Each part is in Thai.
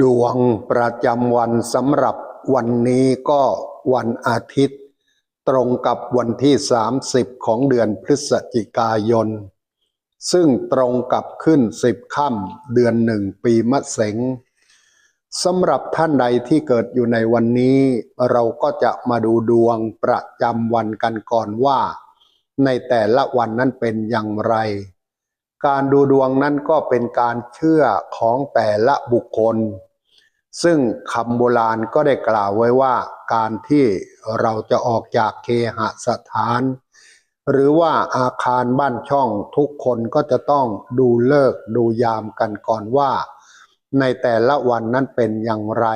ดวงประจำวันสำหรับวันนี้ก็วันอาทิตย์ ตรงกับวันที่ 30 ของเดือนพฤศจิกายน ซึ่งตรงกับขึ้นสิบค่ำเดือนหนึ่งปีมะเสงสำหรับท่านใดที่เกิดอยู่ในวันนี้ เราก็จะมาดูดวงประจำวันกันก่อนว่า ในแต่ละวันนั้นเป็นอย่างไร การดูดวงนั้นก็เป็นการเชื่อของแต่ละบุคคล ซึ่งคำโบราณก็ได้กล่าวไว้ว่าการที่เราจะออกจากเคหสถาน หรือว่าอาคารบ้านช่องทุกคนก็จะต้องดูเลิกดูยามกันก่อนว่า ในแต่ละวันนั้นเป็นอย่างไร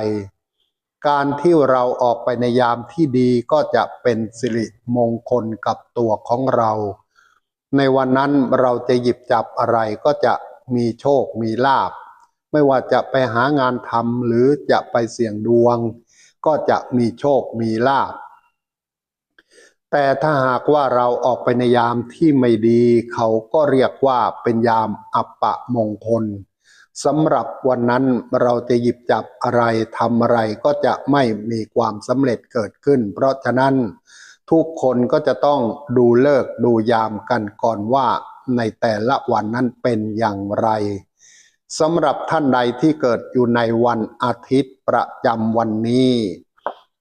การที่เราออกไปในยามที่ดีก็จะเป็นสิริมงคลกับตัวของเรา ในวันนั้นเราจะหยิบจับอะไรก็จะมีโชคมีลาบ ไม่ว่าจะไปหางานทำหรือจะไปเสี่ยงดวง ก็จะมีโชคมีลาบ แต่ถ้าหากว่าเราออกไปในยามที่ไม่ดี เขาก็เรียกว่าเป็นยามอัปปะมงคลสำหรับวันนั้นเราจะหยิบจับอะไรทำอะไรก็จะไม่มีความสำเร็จเกิดขึ้น เพราะฉะนั้น ทุกคนก็จะต้องดูเลิกดูยามกันก่อนว่าในแต่ละวันนั้นเป็นอย่างไรสำหรับท่านใดที่เกิดอยู่ในวันอาทิตย์ประจำวันนี้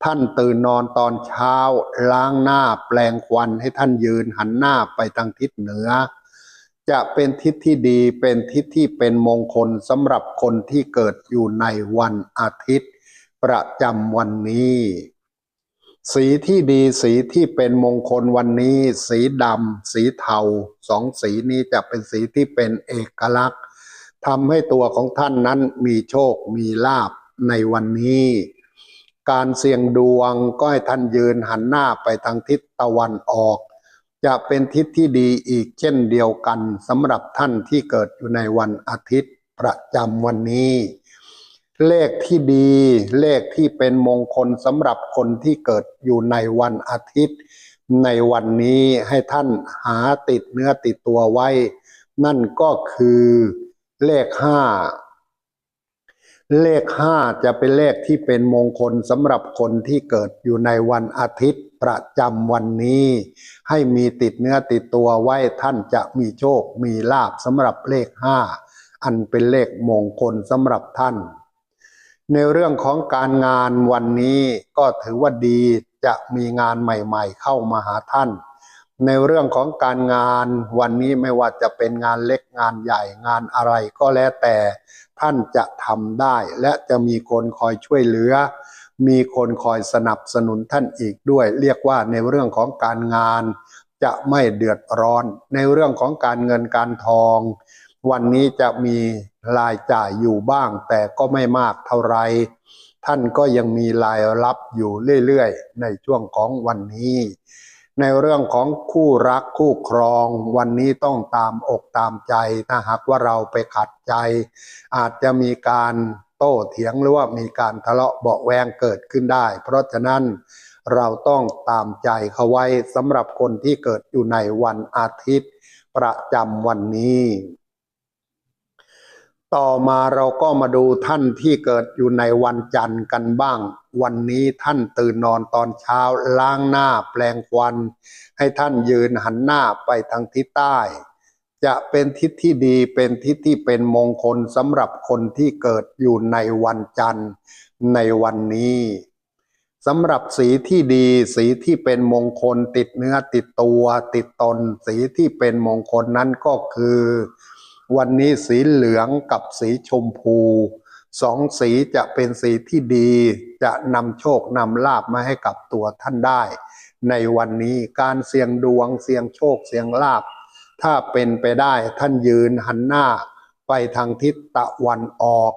ท่านตื่นนอนตอนเช้า ล้างหน้าแปลงควันให้ท่านยืนหันหน้าไปทางทิศเหนือ จะเป็นทิศที่ดีเป็นทิศที่เป็นมงคลสำหรับคนที่เกิดอยู่ในวันอาทิตย์ ประจำวันนี้ สีที่ดีสีที่เป็นมงคลวันนี้ สีดำสีเทาสองสีนี้จะเป็นสีที่เป็นเอกลักษณ์ทำให้ตัวของท่านนั้นมีโชคมีลาบในวันนี้ การเสี่ยงดวงก็ให้ท่านยืนหันหน้าไปทางทิศตะวันออก จะเป็นทิศที่ดีอีกเช่นเดียวกันสำหรับท่านที่เกิดอยู่ในวันอาทิตย์ประจำวันนี้ เลขที่ดี เลขที่เป็นมงคลสำหรับคนที่เกิดอยู่ในวันอาทิตย์ ในวันนี้ให้ท่านหาติดเนื้อติดตัวไว้ นั่นก็คือเลขห้าเลขห้าจะเป็นเลขที่เป็นมงคลสำหรับคนที่เกิดอยู่ในวันอาทิตย์ประจำวันนี้ ให้มีติดเนื้อติดตัวไว้ท่านจะมีโชคมีลาบสำหรับเลขห้าอันเป็นเลขมงคลสำหรับท่าน ในเรื่องของการงานวันนี้ก็ถือว่าดีจะมีงานใหม่ ๆ เข้ามาหาท่าน ในเรื่องของการงานวันนี้ไม่ว่าจะเป็นงานเล็กงานใหญ่งานอะไรก็แล้วแต่ท่านจะทำได้ และจะมีคนคอยช่วยเหลือ มีคนคอยสนับสนุนท่านอีกด้วย เรียกว่าในเรื่องของการงานจะไม่เดือดร้อน ในเรื่องของการเงินการทอง วันนี้จะมีรายจ่ายอยู่บ้าง แต่ก็ไม่มากเท่าไร ท่านก็ยังมีรายรับอยู่เรื่อยๆ ในช่วงของวันนี้ ในเรื่องของคู่รักคู่ครอง วันนี้ต้องตามอกตามใจ ถ้าหากว่าเราไปขัดใจ อาจจะมีการโต้เถียงหรือว่ามีการทะเลาะเบาแวงเกิดขึ้นได้ เพราะฉะนั้นเราต้องตามใจเขาไว้สำหรับคนที่เกิดอยู่ในวันอาทิตย์ ประจำวันนี้ ต่อมาเราก็มาดูท่านที่เกิดอยู่ในวันจันทร์กันบ้าง วันนี้ท่านตื่นนอนตอนเช้าล้างหน้าแปลงควัน ให้ท่านยืนหันหน้าไปทางทิศใต้ จะเป็นทิศที่ดีเป็นทิศที่เป็นมงคลสำหรับคนที่เกิดอยู่ในวันจันทร์ในวันนี้สำหรับสีที่ดีสีที่เป็นมงคลติดเนื้อติดตัวติดตน สีที่เป็นมงคลนั้นก็คือ วันนี้สีเหลืองกับสีชมพูสองสีจะเป็นสีที่ดี จะนำโชคนำลาบมาให้กับตัวท่านได้ ในวันนี้การเสี่ยงดวงเสี่ยงโชคเสี่ยงลาบ ถ้าเป็นไปได้ท่านยืนหันหน้าไปทางทิศตะวันออก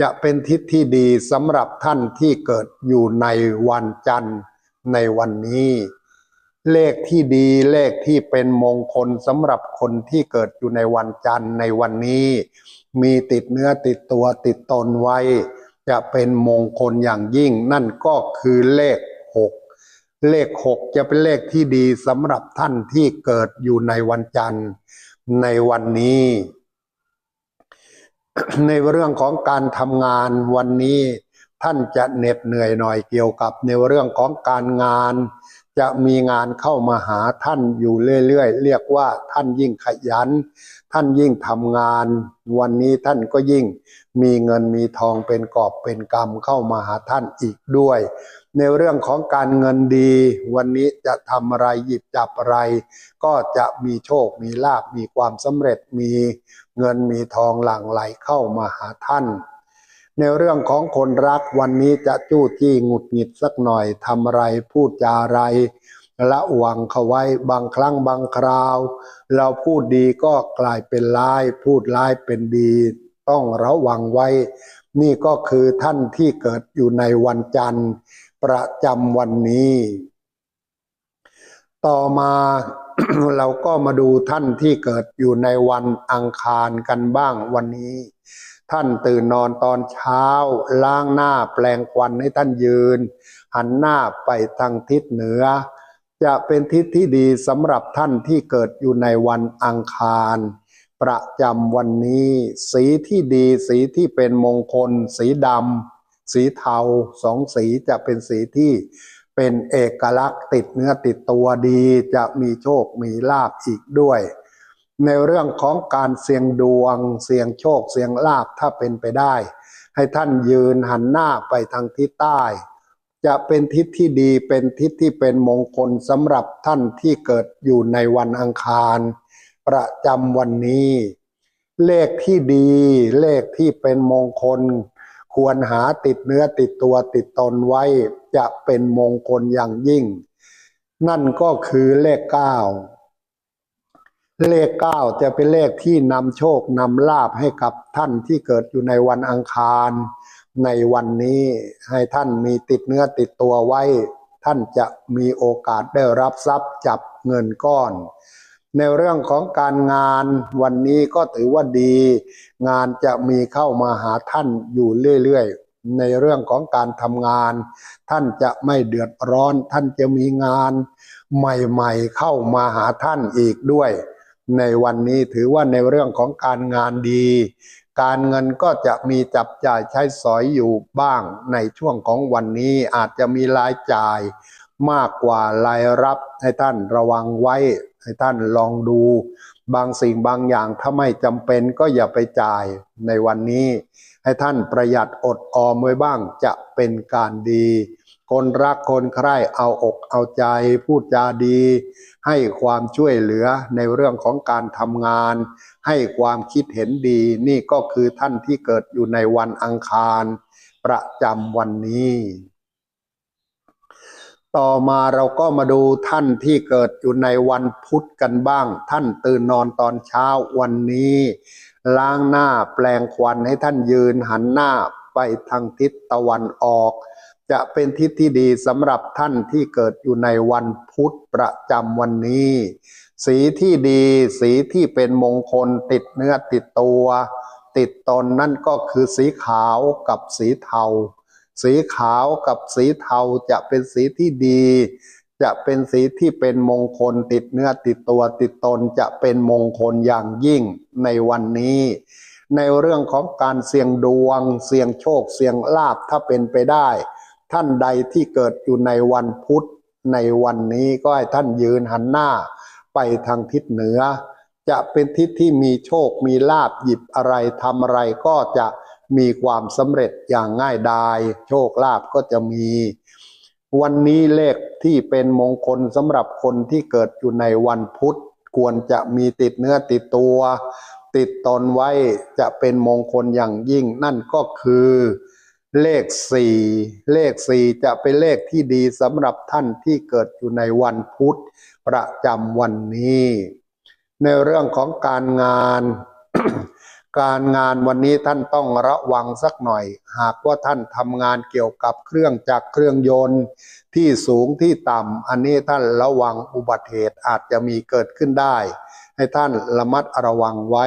จะเป็นทิศที่ดีสำหรับท่านที่เกิดอยู่ในวันจันทร์ในวันนี้ เลขที่ดีเลขที่เป็นมงคลสำหรับคนที่เกิดอยู่ในวันจันทร์ในวันนี้ มีติดเนื้อติดตัวติดตนไว้ จะเป็นมงคลอย่างยิ่ง นั่นก็คือเลขหกเลขหกจะเป็นเลขที่ดีสำหรับท่านที่เกิดอยู่ในวันจันทร์ในวันนี้ ในเรื่องของการทำงานวันนี้ ท่านจะเหน็ดเหนื่อยหน่อยเกี่ยวกับในเรื่องของการงาน จะมีงานเข้ามาหาท่านอยู่เรื่อยๆ เรียกว่าท่านยิ่งขยัน ท่านยิ่งทำงาน วันนี้ท่านก็ยิ่งมีเงินมีทองเป็นกอบเป็นกำเข้ามาหาท่านอีกด้วย ในเรื่องของการเงินดี วันนี้จะทำอะไรหยิบจับอะไร ก็จะมีโชคมีลาบมีความสำเร็จมีเงินมีทองหลั่งไหลเข้ามาหาท่าน ในเรื่องของคนรักวันนี้จะจู้จี้หงุดหงิดสักหน่อยทำอะไรพูดจาอะไรละวังเขาไว้บางครั้งบางคราว เราพูดดีก็กลายเป็นร้าย พูดร้ายเป็นดี ต้องระวังไว้ นี่ก็คือท่านที่เกิดอยู่ในวันจันทร์ ประจำวันนี้ ต่อมาเราก็มาดูท่านที่เกิดอยู่ในวันอังคารกันบ้างวันนี้ ท่านตื่นนอนตอนเช้า ล้างหน้าแปลงควันให้ท่านยืน หันหน้าไปทางทิศเหนือ จะเป็นทิศที่ดีสำหรับท่านที่เกิดอยู่ในวันอังคาร ประจำวันนี้ สีที่ดีสีที่เป็นมงคล สีดำสีเทาสองสีจะเป็นสีที่เป็นเอกลักษณ์ติดเนื้อติดตัวดีจะมีโชคมีลาบอีกด้วย ในเรื่องของการเสี่ยงดวง เสี่ยงโชค เสี่ยงลาบถ้าเป็นไปได้ ให้ท่านยืนหันหน้าไปทางทิศใต้ จะเป็นทิศที่ดีเป็นทิศที่เป็นมงคลสำหรับท่านที่เกิดอยู่ในวันอังคาร ประจำวันนี้ เลขที่ดี เลขที่เป็นมงคล ควรหาติดเนื้อติดตัวติดตนไว้ จะเป็นมงคลอย่างยิ่ง นั่นก็คือเลขเก้า เลขเก้าจะเป็นเลขที่นำโชคนำลาบให้กับท่านที่เกิดอยู่ในวันอังคารในวันนี้ให้ท่านมีติดเนื้อติดตัวไว้ ท่านจะมีโอกาสได้รับทรัพย์จับเงินก้อน ในเรื่องของการงานวันนี้ก็ถือว่าดี งานจะมีเข้ามาหาท่านอยู่เรื่อยๆ ในเรื่องของการทำงาน ท่านจะไม่เดือดร้อน ท่านจะมีงานใหม่ๆเข้ามาหาท่านอีกด้วย ในวันนี้ถือว่าในเรื่องของการงานดี การเงินก็จะมีจับจ่ายใช้สอยอยู่บ้างในช่วงของวันนี้อาจจะมีรายจ่ายมากกว่ารายรับให้ท่านระวังไว้ ให้ท่านลองดู บางสิ่งบางอย่างถ้าไม่จำเป็นก็อย่าไปจ่ายในวันนี้ ให้ท่านประหยัดอดออมไว้บ้างจะเป็นการดี คนรักคนใคร่เอาอกเอาใจพูดจาดี ให้ความช่วยเหลือในเรื่องของการทำงาน ให้ความคิดเห็นดี นี่ก็คือท่านที่เกิดอยู่ในวันอังคาร ประจำวันนี้ ต่อมาเราก็มาดูท่านที่เกิดอยู่ในวันพุธกันบ้าง ท่านตื่นนอนตอนเช้าวันนี้ ล้างหน้าแปลงควันให้ท่านยืนหันหน้าไปทางทิศตะวันออก จะเป็นทิศที่ดีสำหรับท่านที่เกิดอยู่ในวันพุธประจำวันนี้ สีที่ดีสีที่เป็นมงคลติดเนื้อติดตัว ติดตนนั่นก็คือสีขาวกับสีเทา สีขาวกับสีเทาจะเป็นสีที่ดี จะเป็นสีที่เป็นมงคลติดเนื้อติดตัว ติดตนจะเป็นมงคลอย่างยิ่งในวันนี้ในเรื่องของการเสี่ยงดวง เสี่ยงโชค เสี่ยงลาบถ้าเป็นไปได้ ท่านใดที่เกิดอยู่ในวันพุธในวันนี้ก็ให้ท่านยืนหันหน้าไปทางทิศเหนือ จะเป็นทิศที่มีโชคมีลาบหยิบอะไรทำอะไรก็จะมีความสำเร็จอย่างง่ายดายโชคลาภก็จะมี วันนี้เลขที่เป็นมงคลสำหรับคนที่เกิดอยู่ในวันพุธควรจะมีติดเนื้อติดตัว ติดตนไว้จะเป็นมงคลอย่างยิ่งนั่นก็คือ เลขสี่เลขสี่จะเป็นเลขที่ดีสำหรับท่านที่เกิดอยู่ในวันพุธประจำวันนี้ ในเรื่องของการงาน การงานวันนี้ท่านต้องระวังสักหน่อย หากว่าท่านทำงานเกี่ยวกับเครื่องจักรเครื่องยนต์ ที่สูงที่ต่ำอันนี้ท่านระวังอุบัติเหตุอาจจะมีเกิดขึ้นได้ ให้ท่านระมัดระวังไว้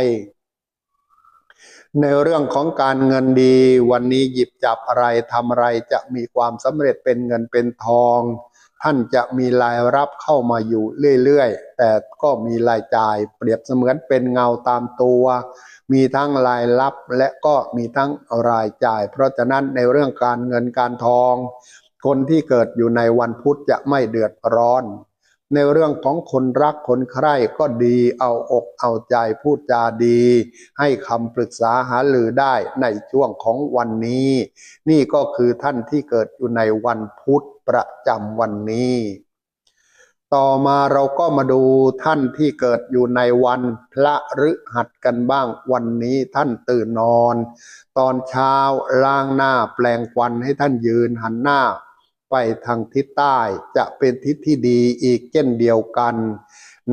ในเรื่องของการเงินดีวันนี้หยิบจับอะไรทำอะไรจะมีความสำเร็จเป็นเงินเป็นทอง ท่านจะมีรายรับเข้ามาอยู่เรื่อยๆ แต่ก็มีรายจ่ายเปรียบเสมือนเป็นเงาตามตัว มีทั้งรายรับและก็มีทั้งรายจ่าย เพราะฉะนั้นในเรื่องการเงินการทอง คนที่เกิดอยู่ในวันพุธจะไม่เดือดร้อน ในเรื่องของคนรักคนใคร่ก็ดีเอาอกเอาใจพูดจาดี ให้คำปรึกษาหารือได้ในช่วงของวันนี้ นี่ก็คือท่านที่เกิดอยู่ในวันพุธประจำวันนี้ ต่อมาเราก็มาดูท่านที่เกิดอยู่ในวันพระฤหัสกันบ้างวันนี้ท่านตื่นนอน ตอนเช้าล้างหน้าแปลงควันให้ท่านยืนหันหน้า ไปทางทิศใต้จะเป็นทิศที่ดีอีกเช่นเดียวกัน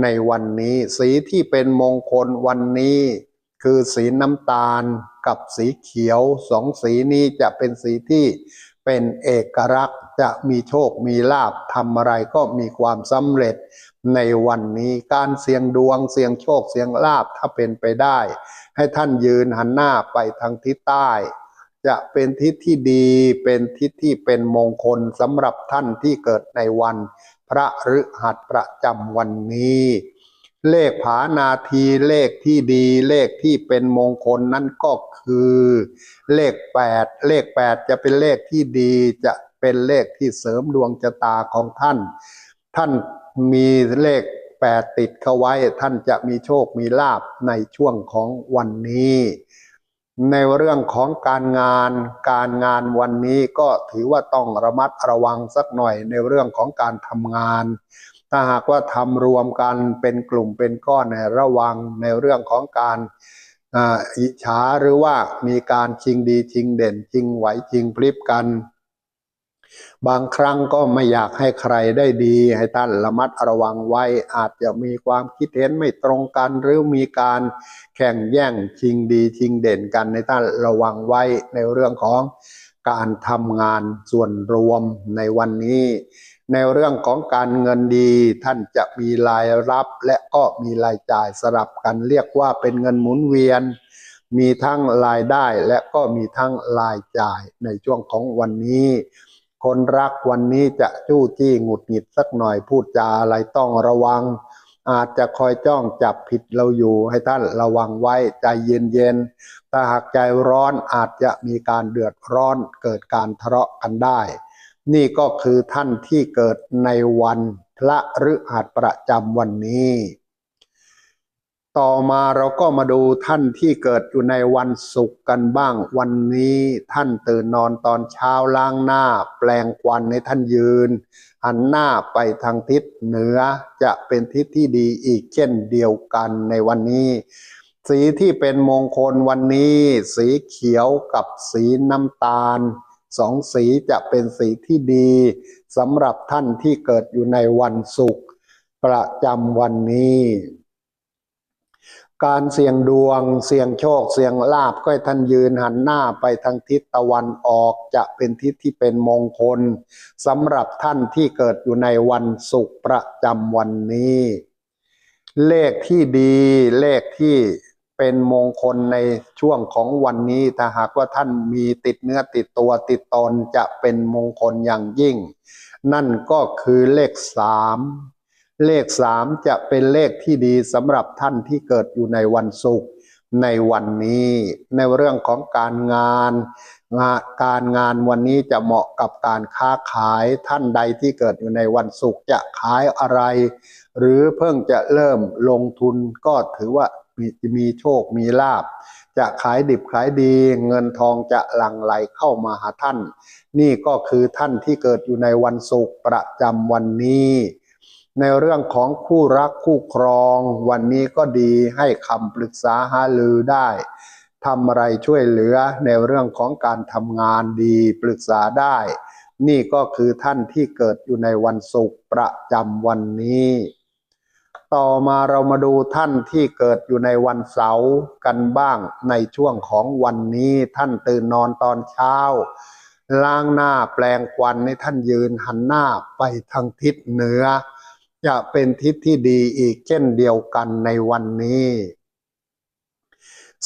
ในวันนี้สีที่เป็นมงคลวันนี้ คือสีน้ำตาลกับสีเขียวสองสีนี้จะเป็นสีที่เป็นเอกลักษณ์จะมีโชคมีลาบทำอะไรก็มีความสำเร็จ ในวันนี้การเสี่ยงดวงเสี่ยงโชคเสี่ยงลาบถ้าเป็นไปได้ ให้ท่านยืนหันหน้าไปทางทิศใต้ จะเป็นทิศที่ดีเป็นทิศที่เป็นมงคลสำหรับท่านที่เกิดในวัน พระฤหัสประจำวันนี้ เลขผานาทีเลขที่ดีเลขที่เป็นมงคลนั่นก็คือ เลขแปดเลขแปดจะเป็นเลขที่ดีจะเป็นเลขที่เสริมดวงชะตาของท่าน ท่านมีเลขแปดติดเข้าไว้ ท่านจะมีโชคมีลาบในช่วงของวันนี้ ในเรื่องของการงานการงานวันนี้ก็ถือว่าต้องระมัดระวังสักหน่อยในเรื่องของการทำงาน ถ้าหากว่าทำรวมกันเป็นกลุ่มเป็นก้อนในระวังในเรื่องของการอิจฉาหรือว่ามีการชิงดีชิงเด่นชิงไหวชิงพลิบกัน บางครั้งก็ไม่อยากให้ใครได้ดี ให้ท่านระมัดระวังไว้ อาจจะมีความคิดเห็นไม่ตรงกัน หรือมีการแข่งแย่งชิงดีชิงเด่นกันในท่านระวังไว้ในเรื่องของการทำงานส่วนรวมในวันนี้ ในเรื่องของการเงินดี ท่านจะมีรายรับและก็มีรายจ่ายสลับกันเรียกว่าเป็นเงินหมุนเวียน มีทั้งรายได้และก็มีทั้งรายจ่ายในช่วงของวันนี้ คนรักวันนี้จะจู้จี้หงุดหงิดสักหน่อยพูดจาอะไรต้องระวัง อาจจะคอยจ้องจับผิดเราอยู่ให้ท่านระวังไว้ใจเย็นๆถ้าหากใจร้อนอาจจะมีการเดือดร้อนเกิดการทะเลาะกันได้ นี่ก็คือท่านที่เกิดในวันพระฤหัสประจำวันนี้ ต่อมาเราก็มาดูท่านที่เกิดอยู่ในวันศุกร์กันบ้าง วันนี้ท่านตื่นนอนตอนเช้าล้างหน้า แปลงควันให้ท่านยืน หันหน้าไปทางทิศเหนือจะเป็นทิศที่ดีอีกเช่นเดียวกันในวันนี้ สีที่เป็นมงคลวันนี้ สีเขียวกับสีน้ำตาลสองสีจะเป็นสีที่ดีสำหรับท่านที่เกิดอยู่ในวันศุกร์ประจำวันนี้ การเสี่ยงดวง เสี่ยงโชค เสี่ยงลาบก็ให้ท่านยืนหันหน้าไปทางทิศตะวันออกจะเป็นทิศที่เป็นมงคลสำหรับท่านที่เกิดอยู่ในวันศุกร์ประจำวันนี้ เลขที่ดีเลขที่เป็นมงคลในช่วงของวันนี้ ถ้าหากว่าท่านมีติดเนื้อติดตัวติดตนจะเป็นมงคลอย่างยิ่ง นั่นก็คือเลขสาม เลขสามจะเป็นเลขที่ดีสำหรับท่านที่เกิดอยู่ในวันศุกร์ในวันนี้ ในเรื่องของการงานงานการงานวันนี้จะเหมาะกับการค้าขายท่านใดที่เกิดอยู่ในวันศุกร์จะขายอะไร หรือเพิ่งจะเริ่มลงทุนก็ถือว่ามีมีโชคมีลาบ จะขายดิบขายดี เงินทองจะหลั่งไหลเข้ามาหาท่าน นี่ก็คือท่านที่เกิดอยู่ในวันศุกร์ประจำวันนี้ ในเรื่องของคู่รักคู่ครอง วันนี้ก็ดีให้คำปรึกษาหาลือได้ทำอะไรช่วยเหลือในเรื่องของการทำงานดีปรึกษาได้ นี่ก็คือท่านที่เกิดอยู่ในวันศุกร์ประจำวันนี้ ต่อมาเรามาดูท่านที่เกิดอยู่ในวันเสาร์กันบ้างในช่วงของวันนี้ท่านตื่นนอนตอนเช้าล้างหน้าแปลงควันให้ท่านยืนหันหน้าไปทางทิศเหนือ จะเป็นทิศที่ดีอีกเช่นเดียวกันในวันนี้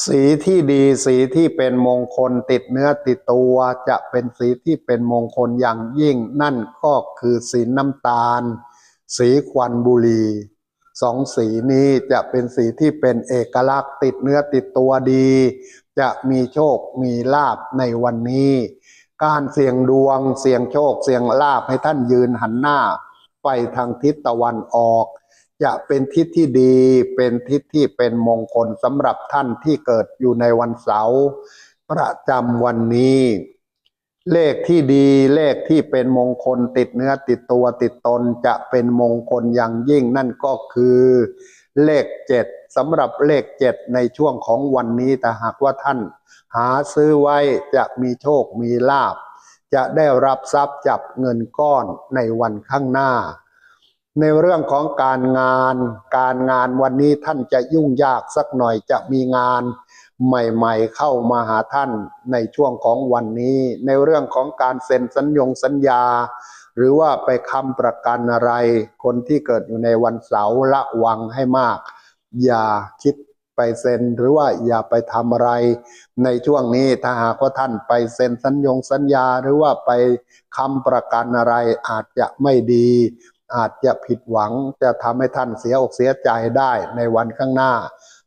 สีที่ดีสีที่เป็นมงคลติดเนื้อติดตัวจะเป็นสีที่เป็นมงคลอย่างยิ่ง นั่นก็คือสีน้ำตาล สีควันบุหรีสองสีนี้จะเป็นสีที่เป็นเอกลักษณ์ติดเนื้อติดตัวดี จะมีโชคมีลาบในวันนี้ การเสี่ยงดวงเสี่ยงโชคเสี่ยงลาบให้ท่านยืนหันหน้า ไปทางทิศตะวันออก จะเป็นทิศที่ดี เป็นทิศที่เป็นมงคลสำหรับท่านที่เกิดอยู่ในวันเสาร์ประจำวันนี้ เลขที่ดีเลขที่เป็นมงคลติดเนื้อติดตัวติดตนจะเป็นมงคลอย่างยิ่งนั่นก็คือ เลขเจ็ดสำหรับเลขเจ็ดในช่วงของวันนี้แต่หากว่าท่าน หาซื้อไว้จะมีโชคมีลาบ จะได้รับทรัพย์จับเงินก้อนในวันข้างหน้า ในเรื่องของการงาน การงานวันนี้ท่านจะยุ่งยากสักหน่อยจะมีงานใหม่ๆเข้ามาหาท่านในช่วงของวันนี้ ในเรื่องของการเซ็นสัญญงสัญญา หรือว่าไปค้ำประกันอะไร คนที่เกิดอยู่ในวันเสาร์ระวังให้มาก อย่าคิด ไปเซ็น หรือว่าอย่าไปทำอะไร ในช่วงนี้ถ้าหากว่าท่านไปเซ็นสัญญงสัญญา หรือว่าไปค้ำประกันอะไรอาจจะไม่ดี อาจจะผิดหวังจะทำให้ท่านเสียอกเสียใจได้ในวันข้างหน้า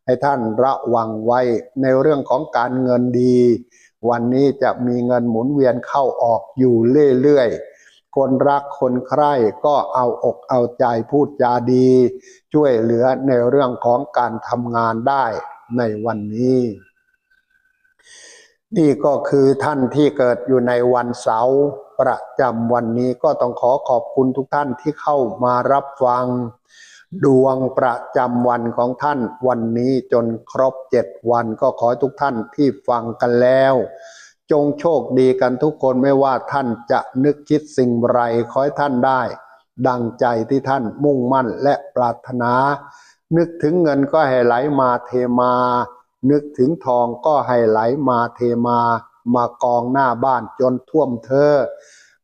ให้ท่านระวังไว้ในเรื่องของการเงินดี วันนี้จะมีเงินหมุนเวียนเข้าออกอยู่เรื่อยๆ คนรักคนใคร่ก็เอาอกเอาใจพูดจาดี ช่วยเหลือในเรื่องของการทำงานได้ในวันนี้ นี่ก็คือท่านที่เกิดอยู่ในวันเสาร์ประจำวันนี้ก็ต้องขอขอบคุณทุกท่านที่เข้ามารับฟัง ดวงประจำวันของท่านวันนี้จนครบเจ็ดวันก็ขอให้ทุกท่านที่ฟังกันแล้ว จงโชคดีกันทุกคนไม่ว่าท่านจะนึกคิดสิ่งไรขอให้ท่านได้ ดังใจที่ท่านมุ่งมั่นและปรารถนา นึกถึงเงินก็ให้ไหลมาเทมา นึกถึงทองก็ให้ไหลมาเทมา มากองหน้าบ้านจนท่วมเธอ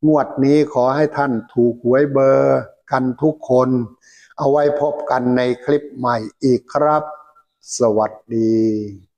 งวดนี้ขอให้ท่านถูกหวยเบอร์กันทุกคน เอาไว้พบกันในคลิปใหม่อีกครับ สวัสดี